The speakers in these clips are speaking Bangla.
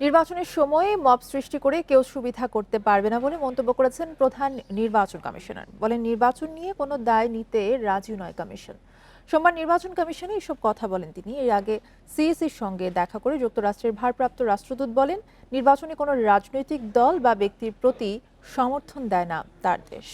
নির্বাচনের সময়ে মব সৃষ্টি করে কেউ সুবিধা করতে পারবে না বলে মন্তব্য করেছেন প্রধান নির্বাচন কমিশনার। বলেন, নির্বাচন নিয়ে কোনো দায় নিতে রাজি নয় কমিশন। সোমবার নির্বাচন কমিশনে এসব কথা বলেন তিনি। এর আগে সিএসির সঙ্গে দেখা করে যুক্তরাষ্ট্রের ভারপ্রাপ্ত রাষ্ট্রদূত বলেন, নির্বাচনে কোনো রাজনৈতিক দল বা ব্যক্তির প্রতি সমর্থন দেয় না তার দেশ।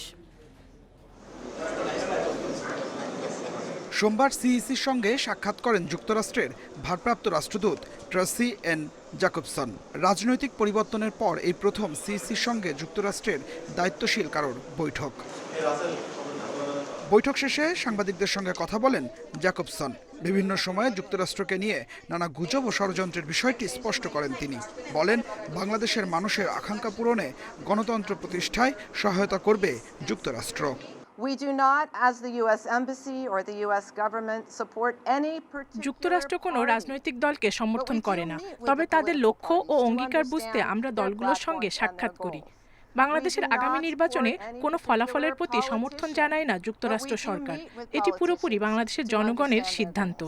সোমবার সিইসির সঙ্গে সাক্ষাৎ করেন যুক্তরাষ্ট্রের ভারপ্রাপ্ত রাষ্ট্রদূত ট্রাসি এন জ্যাকবসন রাজনৈতিক পরিবর্তনের পর এই প্রথম সিইসির সঙ্গে যুক্তরাষ্ট্রের দায়িত্বশীল কারোর বৈঠক। বৈঠক শেষে সাংবাদিকদের সঙ্গে কথা বলেন জ্যাকবসন বিভিন্ন সময়ে যুক্তরাষ্ট্রকে নিয়ে নানা গুজব ও ষড়যন্ত্রের বিষয়টি স্পষ্ট করেন তিনি। বলেন, বাংলাদেশের মানুষের আকাঙ্ক্ষা পূরণে গণতন্ত্র প্রতিষ্ঠায় সহায়তা করবে যুক্তরাষ্ট্র। We do not, as the U.S. Embassy or the U.S. government, support any particular যুক্তরাষ্ট্র কোনো রাজনৈতিক দলকে সমর্থন করে না। তবে তাদের লক্ষ্য ও অঙ্গীকার বুঝতে আমরা দলগুলোর সঙ্গে সাক্ষাৎ করি। বাংলাদেশের আগামী নির্বাচনে কোনো ফলাফলের প্রতি সমর্থন জানায় না যুক্তরাষ্ট্র সরকার। এটি পুরোপুরি বাংলাদেশের জনগণের সিদ্ধান্ত।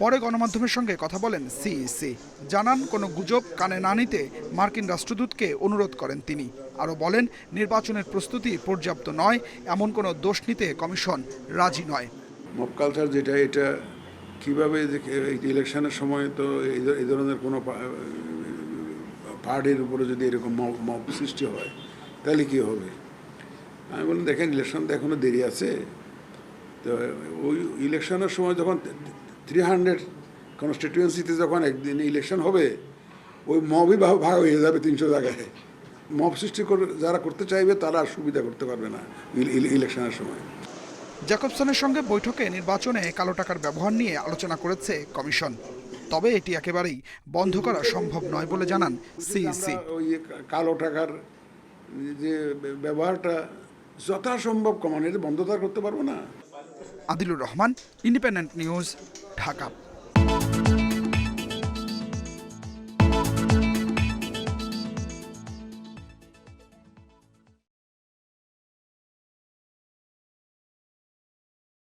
পরে গণমাধ্যমের সঙ্গে কথা বলেন সিইসি জানান, কোনো গুজব কানে না নিতে মার্কিন রাষ্ট্রদূতকে অনুরোধ করেন তিনি। আরও বলেন, নির্বাচনের প্রস্তুতি পর্যাপ্ত নয়, এমন কোনো দোষ নিতে কমিশন রাজি নয়। মব কালচার যেটা, এটা কীভাবে ইলেকশনের সময় তো এই ধরনের কোনো পার্টির উপরে যদি এরকম মব সৃষ্টি হয়, তাহলে কী হবে? আমি বললাম, দেখেন, ইলেকশন তো এখনও দেরি আছে। তো ওই ইলেকশনের সময় যখন থ্রি হান্ড্রেড কনস্টিটিউয়েন্সিতে যখন একদিন ইলেকশন হবে ওই মবই ভাগ হয়ে যাবে তিনশো জায়গায়। মব সৃষ্টি করে যারা করতে চাইবে তারা সুবিধা করতে পারবে না ইল- ইল- ইলেকশনের সময়। জ্যাকবসনের সঙ্গে বৈঠকে নির্বাচনে কালো টাকার ব্যবহার নিয়ে আলোচনা করেছে কমিশন। তবে এটি একেবারেই বন্ধ করা সম্ভব নয় বলে জানান সিইসি। ওই কালো টাকার যে ব্যবহারটা যথাসম্ভব কমানো এটা বন্ধ করতে পারব না। Adilur Rahman independent news Dhaka.